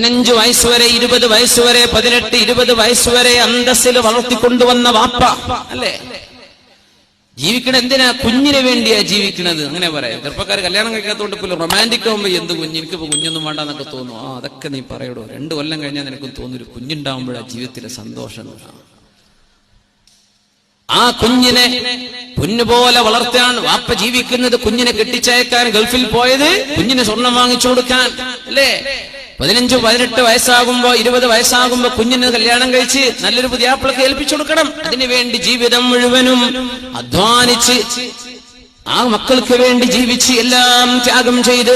പതിനഞ്ച് വയസ്സുവരെ ഇരുപത് വയസ്സുവരെ പതിനെട്ട് ഇരുപത് വയസ്സുവരെ അന്തസ്സിൽ വളർത്തിക്കൊണ്ടുവന്ന വാപ്പ അല്ലേ? ജീവിക്കണ എന്തിനാ കുഞ്ഞിന് വേണ്ടിയാ ജീവിക്കണത്? അങ്ങനെ പറയാം. ചെറുപ്പക്കാർ കല്യാണം കഴിക്കാത്തോണ്ട് പോലും റൊമാന്റിക് ആകുമ്പോൾ എന്ത് കുഞ്ഞ്? എനിക്കിപ്പോ കുഞ്ഞൊന്നും വേണ്ട എന്നൊക്കെ തോന്നും. ആ അതൊക്കെ നീ പറയടോ. രണ്ടു കൊല്ലം കഴിഞ്ഞാൽ നിനക്കും തോന്നുന്നു ഒരു കുഞ്ഞുണ്ടാവുമ്പോഴാ ജീവിതത്തിലെ സന്തോഷം ആ കുഞ്ഞിനെ പൊന്നുപോലെ വളർത്താൻ വാപ്പ ജീവിക്കുന്നത് കുഞ്ഞിനെ കെട്ടിച്ചയക്കാൻ ഗൾഫിൽ പോയത് കുഞ്ഞിനെ സ്വർണം വാങ്ങിച്ചു കൊടുക്കാൻ അല്ലേ? പതിനഞ്ച് പതിനെട്ട് വയസ്സാകുമ്പോ ഇരുപത് വയസ്സാകുമ്പോ കുഞ്ഞിന് കല്യാണം കഴിച്ച് നല്ലൊരു പുതിയാപ്പിളക്ക് ഏൽപ്പിച്ചു കൊടുക്കണം. അതിനുവേണ്ടി ജീവിതം മുഴുവനും അധ്വാനിച്ച് ആ മക്കൾക്ക് വേണ്ടി ജീവിച്ച് എല്ലാം ത്യാഗം ചെയ്ത്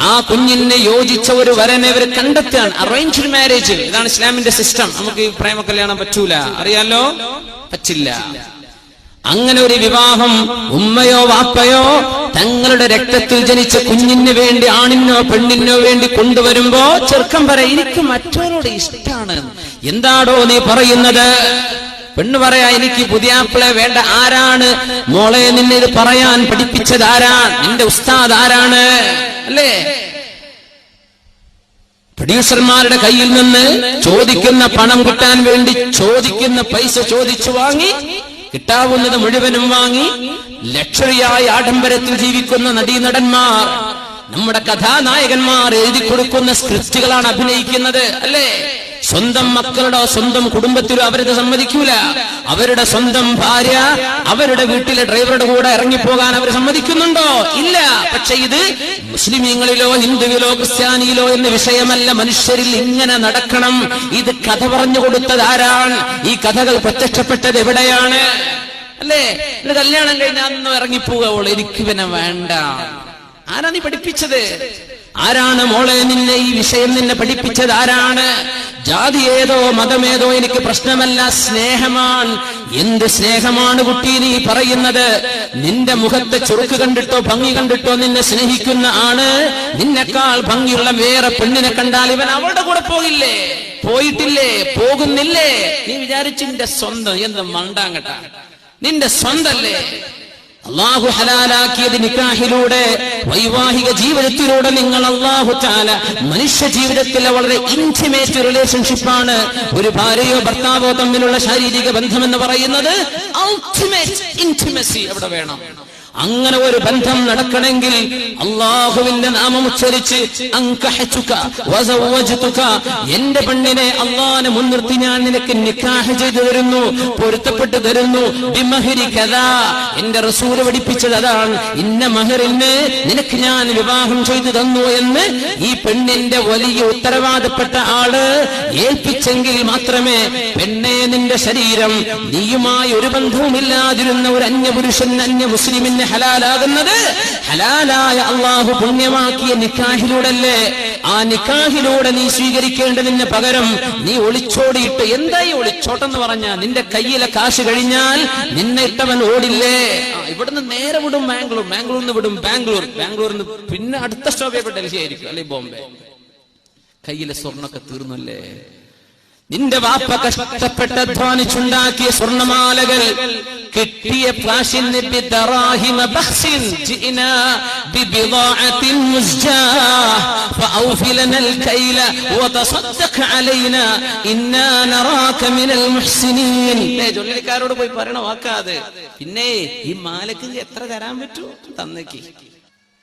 ആ കുഞ്ഞിനെ യോജിച്ച ഒരു വരനെ അവർ കണ്ടെത്താണ് അറേഞ്ച്ഡ് മാരേജ് ഇതാണ് ഇസ്ലാമിന്റെ സിസ്റ്റം നമുക്ക് പ്രേമ കല്യാണം പറ്റൂല. അറിയാലോ? പറ്റില്ല. അങ്ങനെ ഒരു വിവാഹം ഉമ്മയോ വാപ്പയോ തങ്ങളുടെ രക്തത്തിൽ ജനിച്ച കുഞ്ഞിന് വേണ്ടി ആണിനോ പെണ്ണിനോ വേണ്ടി കൊണ്ടുവരുമ്പോ ചെറുക്കം പറ എനിക്ക് മറ്റവരോട് ഇഷ്ടമാണ് എന്താടോ നീ പറയുന്നത്? പെണ്ണ് പറയാ എനിക്ക് പുതിയ പുതിയാപ്പിളെ വേണ്ട ആരാണ്? മോളെ നിന്നെ ഇത് പറയാൻ പഠിപ്പിച്ചത് ആരാ? നിന്റെ ഉസ്താദ് ആരാണ്? അല്ലേ? പ്രൊഡ്യൂസർമാരുടെ കയ്യിൽ നിന്ന് ചോദിക്കുന്ന പണം കിട്ടാൻ വേണ്ടി ചോദിക്കുന്ന പൈസ ചോദിച്ചു വാങ്ങി കിട്ടാവുന്നത് മുഴുവനും വാങ്ങി ലക്ഷറിയായ ആഡംബരത്തിൽ ജീവിക്കുന്ന നടീനടന്മാർ നമ്മുടെ കഥാനായകന്മാർ എഴുതി കൊടുക്കുന്ന സ്ക്രിപ്റ്റുകളാണ് അഭിനയിക്കുന്നത് അല്ലേ? സ്വന്തം മക്കളുടെ സ്വന്തം കുടുംബത്തിലോ അവരത് സമ്മതിക്കൂല. അവരുടെ സ്വന്തം ഭാര്യ അവരുടെ വീട്ടിലെ ഡ്രൈവറുടെ കൂടെ ഇറങ്ങിപ്പോകാൻ അവർ സമ്മതിക്കുന്നുണ്ടോ? ഇല്ല. പക്ഷെ ഇത് മുസ്ലിമീങ്ങളിലോ ഹിന്ദുവിലോ ക്രിസ്ത്യാനിയിലോ എന്ന വിഷയമല്ല. മനുഷ്യരിൽ ഇങ്ങനെ നടക്കണം. ഇത് കഥ പറഞ്ഞു കൊടുത്തത് ആരാണ്? ഈ കഥകൾ പ്രത്യക്ഷപ്പെട്ടത് എവിടെയാണ്? അല്ലേ? എന്റെ കല്യാണം കഴിഞ്ഞാൽ ഇറങ്ങിപ്പോവുക എനിക്ക് പിന്നെ വേണ്ട. ആരാ നീ പഠിപ്പിച്ചത്? ആരാണ് മോളെ നിന്നെ ഈ വിഷയം നിന്നെ പഠിപ്പിച്ചത്? ആരാണ്? ജാതി ഏതോ മതമേതോ എനിക്ക് പ്രശ്നമല്ല സ്നേഹമാണ്. എന്ത് സ്നേഹമാണ് കുട്ടി നീ പറയുന്നത്? നിന്റെ മുഖത്തെ ചുറുക്ക് കണ്ടിട്ടോ ഭംഗി കണ്ടിട്ടോ നിന്നെ സ്നേഹിക്കുന്ന ആണ് നിന്നെക്കാൾ ഭംഗിയുള്ള വേറെ പെണ്ണിനെ കണ്ടാൽ ഇവൻ അവളുടെ കൂടെ പോകില്ലേ പോയിട്ടില്ലേ? പോകുന്നില്ലേ? നീ വിചാരിച്ചു നിന്റെ സ്വന്തം എന്ത് മണ്ടാങ്കട്ട? നിന്റെ സ്വന്തല്ലേ? അള്ളാഹു ഹലാലാക്കിയത് നിക്കാഹിലൂടെ വൈവാഹിക ജീവിതത്തിലൂടെ നിങ്ങൾ അള്ളാഹു ചാല മനുഷ്യ ജീവിതത്തിലെ വളരെ ഇന്റിമേറ്റ് റിലേഷൻഷിപ്പാണ് ഒരു ഭാര്യയോ ഭർത്താവോ തമ്മിലുള്ള ശാരീരിക ബന്ധം എന്ന് പറയുന്നത് അൾട്ടിമേറ്റ് ഇന്റിമസി അവിടെ വേണം. അങ്ങനെ ഒരു ബന്ധം നടക്കണമെങ്കിൽ അള്ളാഹുവിന്റെ നാമം ഉച്ചരിച്ച് എന്റെ പെണ്ണിനെ അള്ളാഹിനെ മുൻനിർത്തി ഞാൻ നിനക്ക് നിക്കാഹ് ചെയ്തു തരുന്നു പൊരുത്തപ്പെട്ട് തരുന്നു. എന്റെ റസൂൽ പഠിപ്പിച്ചത് അതാണ്. ഇന്ന മഹറിന് നിനക്ക് ഞാൻ വിവാഹം ചെയ്തു തന്നു എന്ന് ഈ പെണ്ണിന്റെ വലിയ ഉത്തരവാദപ്പെട്ട ആൾ ഏൽപ്പിച്ചെങ്കിൽ മാത്രമേ പെണ്ണെ നിന്റെ ശരീരം നീയുമായി ഒരു ബന്ധവുമില്ലാതിരുന്ന ഒരു അന്യപുരുഷൻ അന്യ മുസ്ലിമിന് ഹലാലാകുന്നത്? ഹലാലായ അള്ളാഹു പുണ്യമാക്കിയ നിക്കാഹിലൂടല്ലേ? ആ നിക്കാഹിലൂടെ നീ സ്വീകരിക്കേണ്ടതിന് പകരം നീ ഒളിച്ചോടിയിട്ട് എന്തായി ഒളിച്ചോട്ടെന്ന് പറഞ്ഞ നിന്റെ കയ്യിലെ കാശ് കഴിഞ്ഞാൽ നിന്നെ ഇട്ടവൻ ഓടില്ലേ? ഇവിടുന്ന് നേരെ വിടും ബാംഗ്ലൂർ നിന്ന് വിടും ബാംഗ്ലൂർ. നിന്ന് പിന്നെ അടുത്ത സ്റ്റോപ്പ് ഡൽഹി ആയിരിക്കും. അല്ലെ ബോംബെ? കയ്യിലെ സ്വർണൊക്കെ തീർന്നല്ലേ? നിന്റെ വാപ്പ കഷ്ടപ്പെട്ട് അധ്വാനിച്ചുണ്ടാക്കിയ സ്വർണമാലകൾ കിട്ടിയ പ്ലാഷിൻ പോയി പറയണ വാക്കാതെ പിന്നെ ഈ മാലക്ക് എത്ര തരാൻ പറ്റൂ? തന്നേക്ക്.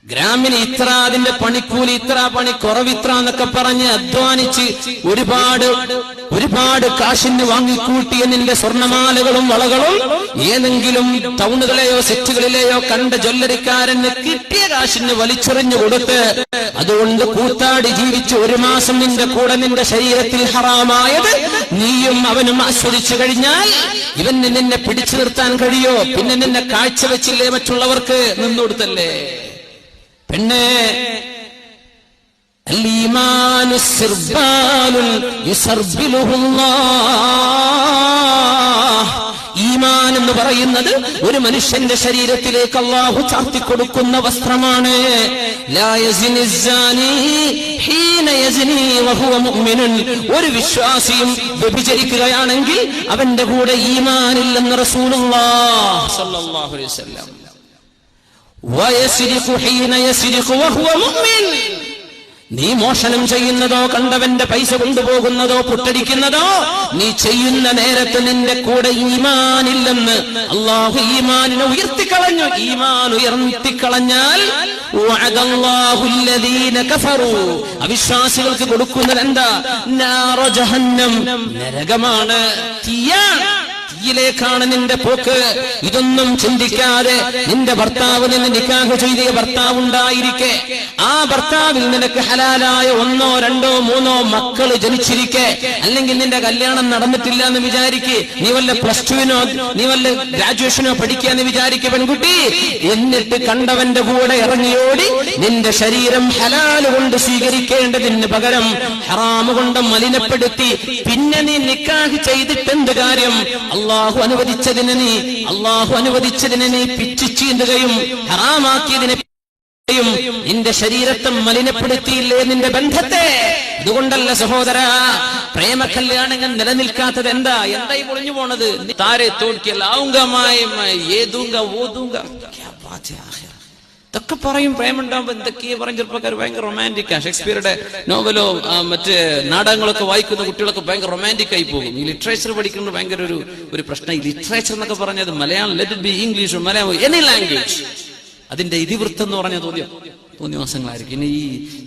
ഗ്രാമിന് ഇത്ര അതിന്റെ പണിക്കൂലി ഇത്ര പണി കുറവിത്ര എന്നൊക്കെ പറഞ്ഞ് അധ്വാനിച്ച് ഒരുപാട് ഒരുപാട് കാശിന് വാങ്ങിക്കൂട്ടിയ നിന്റെ സ്വർണമാലകളും വളകളും ഏതെങ്കിലും ടൗണുകളെയോ സെറ്റുകളിലെയോ കണ്ട ജ്വല്ലറിക്കാരന് കിട്ടിയ കാശിന് വലിച്ചെറിഞ്ഞു കൊടുത്ത് അതുകൊണ്ട് കൂത്താടി ജീവിച്ച് ഒരു മാസം നിന്റെ കൂടെ നിന്റെ ശരീരത്തിൽ ഹറാമായത് നീയും അവനും ആസ്വദിച്ചു കഴിഞ്ഞാൽ ഇവന് നിന്നെ പിടിച്ചു നിർത്താൻ കഴിയോ? പിന്നെ നിന്നെ കാഴ്ചവെച്ചില്ലേ മറ്റുള്ളവർക്ക്? നിന്നുകൊടുത്തല്ലേ പെണ്ണേ ഈമാൻ എന്ന് പറയുന്നത് ഒരു മനുഷ്യന്റെ ശരീരത്തിലേക്ക് അള്ളാഹു ചാർത്തി കൊടുക്കുന്ന വസ്ത്രമാണ് ഒരു വിശ്വാസിയും വ്യഭിചരിക്കുകയാണെങ്കിൽ അവന്റെ കൂടെ ഈമാനില്ലെന്ന് റസൂലുള്ള നീ മോഷണം ചെയ്യുന്നതോ കണ്ടവന്റെ പൈസ കൊണ്ടുപോകുന്നതോ പുട്ടടിക്കുന്നതോ നീ ചെയ്യുന്ന നേരത്ത് നിന്റെ കൂടെ ഈമാനില്ലെന്ന് അള്ളാഹു ഈമാനിനെ ഉയർത്തിക്കളഞ്ഞു. ഈമാൻ ഉയർത്തിക്കളഞ്ഞാൽ. അവിശ്വാസികൾക്ക് കൊടുക്കുന്നത് എന്താ? നരകമാണ്. തീയാണ്. തീയിലേക്കാണ് നിന്റെ പോക്ക്. ഇതൊന്നും ചിന്തിക്കാതെ നിന്റെ ഭർത്താവ് നിന്ന് നിക്കാഹ് ചെയ്ത ഭർത്താവ് ഉണ്ടായിരിക്കെ. ആ ഭർത്താവിൽ നിനക്ക് ഹലാലായ ഒന്നോ രണ്ടോ മൂന്നോ മക്കൾ ജനിച്ചിരിക്കെ. അല്ലെങ്കിൽ നിന്റെ കല്യാണം നടന്നിട്ടില്ല എന്ന് വിചാരിക്ക്. നീ വല്ല പ്ലസ് ടുവിനോ നീ വല്ല ഗ്രാജുവേഷനോ പഠിക്കാന്ന് വിചാരിക്ക പെൺകുട്ടി. എന്നിട്ട് കണ്ടവന്റെ കൂടെ ഇറങ്ങിയോടി നിന്റെ ശരീരം ഹലാൽ കൊണ്ട് സ്വീകരിക്കേണ്ടതിന് പകരം ഹറാമുകൊണ്ട് മലിനപ്പെടുത്തി. പിന്നെ നീ നിക്കാഹ് ചെയ്തിട്ടെന്ത് കാര്യം? അള്ളാഹു അനുവദിച്ചതിന് നീ അള്ളാഹു അനുവദിച്ചതിനെ നീ പിച്ചു ചീന്തുകയും ഹറാമാക്കിയതിനെ നിന്റെ ശരീരത്തെ മലിനപ്പെടുത്തിയില്ലേ നിന്റെ ബന്ധത്തെ? ഇതുകൊണ്ടല്ല സഹോദര പ്രേമ കല്യാണങ്ങൾ നിലനിൽക്കാത്തത് എന്താ? എന്തായി പൊളിഞ്ഞു പോണത്? താരെ തോൽക്കിയല്ല ഔങ്കമായ ഏതൂങ്ക ഓതൂങ്ക. ഇതൊക്കെ പറയും പ്രേമുണ്ടാവുമ്പോ എന്തൊക്കെയാ പറയും ചെറുപ്പക്കാർ ഭയങ്കര ആണ് ഷേക്സ്പിയറുടെ നോവലോ മറ്റ് നാടകങ്ങളൊക്കെ വായിക്കുന്ന കുട്ടികളൊക്കെ ഭയങ്കര റൊമാന്റിക് ആയി പോകും. ഈ ലിറ്ററേച്ചർ പഠിക്കുന്നത് ഭയങ്കര ഒരു ഒരു പ്രശ്നം ഈ ലിറ്ററേച്ചർ എന്നൊക്കെ പറഞ്ഞത് Malayalam let be English Malayalam any language അതിന്റെ ഇതിവൃത്തം എന്ന് പറഞ്ഞ തോന്നിയ? മാസങ്ങളായിരിക്കും ഇനി ഈ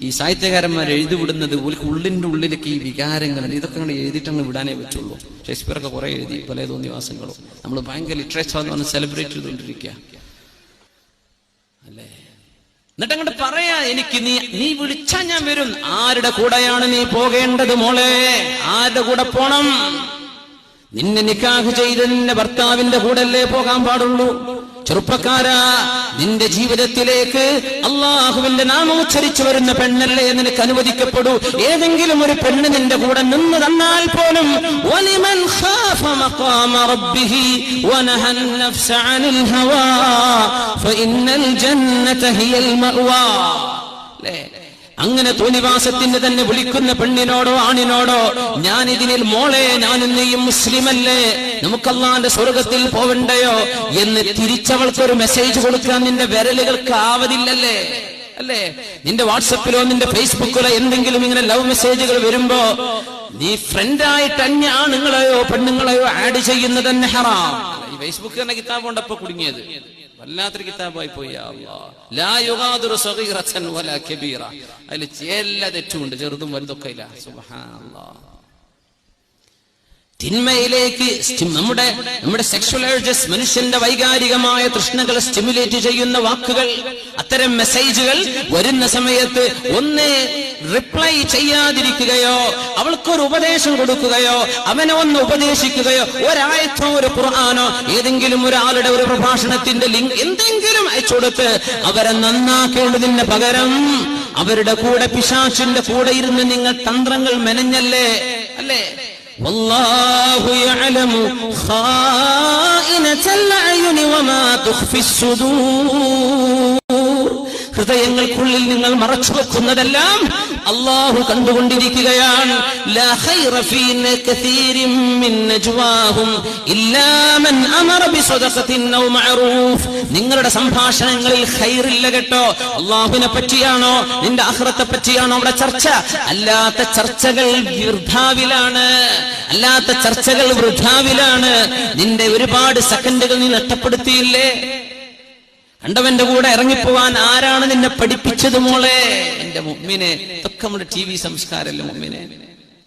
ഈ സാഹിത്യകാരന്മാർ എഴുതിവിടുന്നത് ഓൽക്ക് ഉള്ളിന്റെ ഉള്ളിലേക്ക് ഈ വികാരങ്ങൾ ഇതൊക്കെ അങ്ങനെ എഴുതിയിട്ടങ്ങ് വിടാനേ പറ്റുള്ളൂ. ഷേക്സ്പിയർ ഒക്കെ കുറെ എഴുതി പല തോന്നിവാസങ്ങളും നമ്മൾ ഭയങ്കര ലിറ്ററേച്ചർ എന്ന് പറഞ്ഞ് സെലിബ്രേറ്റ് ചെയ്തുകൊണ്ടിരിക്കുക. അല്ലേ? എന്നിട്ട് അങ്ങോട്ട് പറയാ എനിക്ക് നീ നീ വിളിച്ചാ ഞാൻ വരും. ആരുടെ കൂടെയാണ് നീ പോകേണ്ടത് മോളെ? ആരുടെ കൂടെ പോണം? നിന്നെ നിക്കാഹ് ചെയ്ത് നിന്റെ ഭർത്താവിന്റെ അല്ലേ പോകാൻ പാടുള്ളൂ. ചെറുപ്പക്കാരാ നിന്റെ ജീവിതത്തിലേക്ക് അള്ളാഹുവിന്റെ നാമം ഉച്ചരിച്ചു വരുന്ന പെണ്ണല്ലേ നിനക്ക് അനുവദിക്കപ്പെടൂ. ഏതെങ്കിലും ഒരു പെണ്ണ് നിന്റെ കൂടെ നിന്ന് തന്നാൽ പോലും ഖാഫ മഖാമ റബ്ബിഹി അങ്ങനെ തോന്നിവാസത്തിന് തന്നെ വിളിക്കുന്ന പെണ്ണിനോടോ ആണിനോടോ ഞാൻ ഇതിനിൽ മോളെ ഞാൻ ഇന്നെയും മുസ്ലിമല്ലേ? നമുക്കല്ലാന്റെ സ്വർഗത്തിൽ പോവണ്ടയോ? എന്ന് തിരിച്ചവൾക്കൊരു മെസ്സേജ് കൊടുക്കാൻ നിന്റെ വിരലുകൾക്ക് ആവതില്ലല്ലേ? അല്ലേ? നിന്റെ വാട്സപ്പിലോ നിന്റെ ഫേസ്ബുക്കിലോ എന്തെങ്കിലും ഇങ്ങനെ ലവ് മെസ്സേജുകൾ വരുമ്പോ നീ ഫ്രണ്ടായിട്ട് അന്യ ആണുങ്ങളെയോ പെണ്ണുങ്ങളെയോ ആഡ് ചെയ്യുന്നത് തന്നെ ഹറാം. ഫേസ്ബുക്ക് തന്നെ കിതാബ് കൊണ്ടപ്പോ കുടുങ്ങിയത്. വല്ലാത്തൊരു കിതാബായി പോയി അതിൽ എല്ലാ തെറ്റുമുണ്ട് ചെറുതും വലുതൊക്കെ ഇല്ല. സുബ്ഹാനല്ലാഹ് തിന്മയിലേക്ക് നമ്മുടെ നമ്മുടെ സെക്ഷൽ ഏർജസ് മനുഷ്യന്റെ വൈകാരികമായ തൃഷ്ണകൾ സ്റ്റിമുലേറ്റ് ചെയ്യുന്ന വാക്കുകൾ അത്തരം മെസ്സേജുകൾ വരുന്ന സമയത്ത് ഒന്ന് റിപ്ലൈ ചെയ്യാതിരിക്കുകയോ അവൾക്കൊരു ഉപദേശം കൊടുക്കുകയോ അവനെ ഒന്ന് ഉപദേശിക്കുകയോ ഒരായത്തോ ഒരു ഖുർആാനോ ഏതെങ്കിലും ഒരാളുടെ ഒരു പ്രഭാഷണത്തിന്റെ ലിങ്ക് എന്തെങ്കിലും അയച്ചു കൊടുത്ത് അവരെ നന്നാക്കേണ്ടതിന് പകരം അവരുടെ കൂടെ പിശാച്ചിന്റെ കൂടെ ഇരുന്ന് നിങ്ങൾ തന്ത്രങ്ങൾ മെനഞ്ഞല്ലേ? അല്ലേ? والله يعلم خائنة الأعين وما تخفي الصدور ഹൃദയങ്ങൾക്കുള്ളിൽ നിങ്ങൾ മറച്ചു വെക്കുന്നതെല്ലാം അള്ളാഹു കണ്ടുകൊണ്ടിരിക്കുകയാണ്. നിങ്ങളുടെ സംഭാഷണങ്ങളിൽ ഹൈറില്ല കേട്ടോ. അള്ളാഹുവിനെ പറ്റിയാണോ? നിന്റെ അഹ്റത്തെ പറ്റിയാണോ അവിടെ ചർച്ച? അല്ലാത്ത ചർച്ചകൾ വൃഥാവിലാണ് അല്ലാത്ത ചർച്ചകൾ വൃഥാവിലാണ്. നിന്റെ ഒരുപാട് സെക്കൻഡുകൾ നീ നഷ്ടപ്പെടുത്തിയില്ലേ? കണ്ടവന്റെ കൂടെ ഇറങ്ങിപ്പോവാൻ ആരാണ് നിന്നെ പഠിപ്പിച്ചത് മോളെ? എന്റെ മുമ്മിനെ. ഇതൊക്കെ നമ്മുടെ ടി വി സംസ്കാരമല്ലേ മുമ്മിനെ?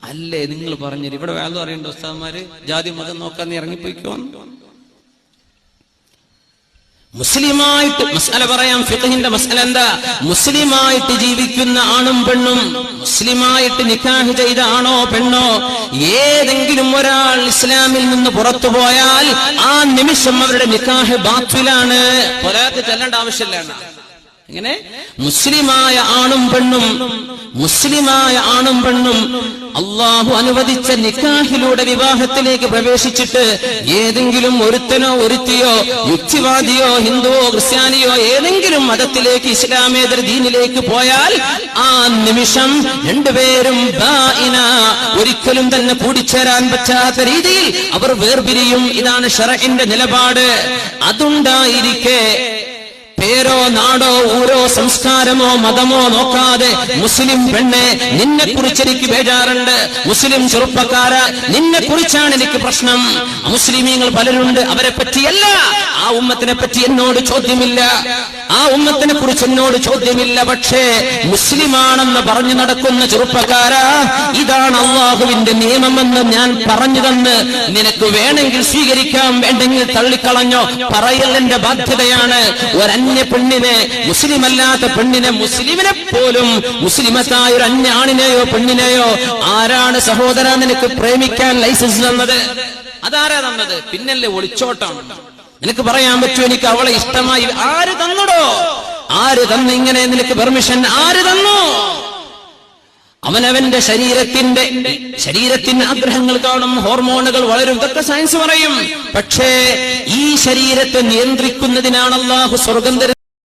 അല്ലേ നിങ്ങൾ പറഞ്ഞത്? ഇവിടെ വേദം അറിയണ്ട ഉസ്താദ്മാര്. ജാതി മതം നോക്കാൻ നീ ഇറങ്ങിപ്പോയിക്കോ? മുസ്ലിമായിട്ട് മസാല പറയാം ഫിഖഹിന്റെ മസാല എന്താ? മുസ്ലിമായിട്ട് ജീവിക്കുന്ന ആണും പെണ്ണും മുസ്ലിമായിട്ട് നിക്കാഹ് ചെയ്താണോ പെണ്ണോ? ഏതെങ്കിലും ഒരാൾ ഇസ്ലാമിൽ നിന്ന് പുറത്തു പോയാൽ ആ നിമിഷം അവരുടെ നിക്കാഹ് ബാത്തിലാണ്. ഒരാൾക്ക് ചെല്ലേണ്ട ആവശ്യമില്ല എങ്ങനെ? മുസ്ലിമായ ആണും പെണ്ണും മുസ്ലിമായ ആണും പെണ്ണും അള്ളാഹു അനുവദിച്ച നിക്കാഹിലൂടെ വിവാഹത്തിലേക്ക് പ്രവേശിച്ചിട്ട് ഏതെങ്കിലും ഒരുത്തനോ ഒരുത്തിയോ യുക്തിവാദിയോ ഹിന്ദുവോ ക്രിസ്ത്യാനിയോ ഏതെങ്കിലും മതത്തിലേക്ക് ഇസ്ലാമേതര ദീനിലേക്ക് പോയാൽ ആ നിമിഷം രണ്ടുപേരും ഒരിക്കലും തന്നെ കൂടിച്ചേരാൻ പറ്റാത്ത രീതിയിൽ അവർ വേർപിരിയും. ഇതാണ് ഷറഇന്റെ നിലപാട്. അതുണ്ടായിരിക്കെ നാടോ ഊരോ സംസ്കാരമോ മതമോ നോക്കാതെ മുസ്ലിം പെണ്ണെ നിന്നെ കുറിച്ച് എനിക്ക് ബേജാറുണ്ട്. മുസ്ലിം ചെറുപ്പക്കാര നിന്നെ കുറിച്ചാണ് എനിക്ക് പ്രശ്നം. മുസ്ലിമീങ്ങൾ പലരുണ്ട് അവരെ പറ്റിയല്ല. ആ ഉമ്മത്തിനെ പറ്റി എന്നോട് ചോദ്യമില്ല. ആ ഉമ്മത്തിനെ കുറിച്ച് എന്നോട് ചോദ്യമില്ല. പക്ഷേ മുസ്ലിമാണെന്ന് പറഞ്ഞു നടക്കുന്ന ചെറുപ്പക്കാര ഇതാണ് അള്ളാഹുവിന്റെ നിയമമെന്ന് ഞാൻ പറഞ്ഞു തന്ന്. നിനക്ക് വേണമെങ്കിൽ സ്വീകരിക്കാം വേണ്ടെങ്കിൽ തള്ളിക്കളഞ്ഞോ. പറയൽ എന്റെ ബാധ്യതയാണ് ഒരന്യ പെണ്ണിനെ മുസ്ലിം അല്ലാത്ത പെണ്ണിനെ മുസ്ലിമിനെ പോലും മുസ്ലിമത്തായ ഒരു അന്യാണിനെയോ പെണ്ണിനെയോ ആരാണ് സഹോദര നിനക്ക് പ്രേമിക്കാൻ ലൈസൻസ് തന്നത്? അതാരാ തന്നത്? പിന്നല്ലേ ഒളിച്ചോട്ടം. നിനക്ക് പറയാൻ പറ്റുമോ എനിക്ക് അവളെ ഇഷ്ടമായി? ആര് തന്നുടോ? ആര് തന്നു ഇങ്ങനെ നിനക്ക് പെർമിഷൻ ആര് തന്നു? അവനവന്റെ ശരീരത്തിന്റെ ശരീരത്തിന് ആഗ്രഹങ്ങൾ കാണും ഹോർമോണുകൾ വളരും ഇതൊക്കെ സയൻസ് പറയും. പക്ഷേ ഈ ശരീരത്തെ നിയന്ത്രിക്കുന്നതിനാണ് അള്ളാഹു സ്വർഗം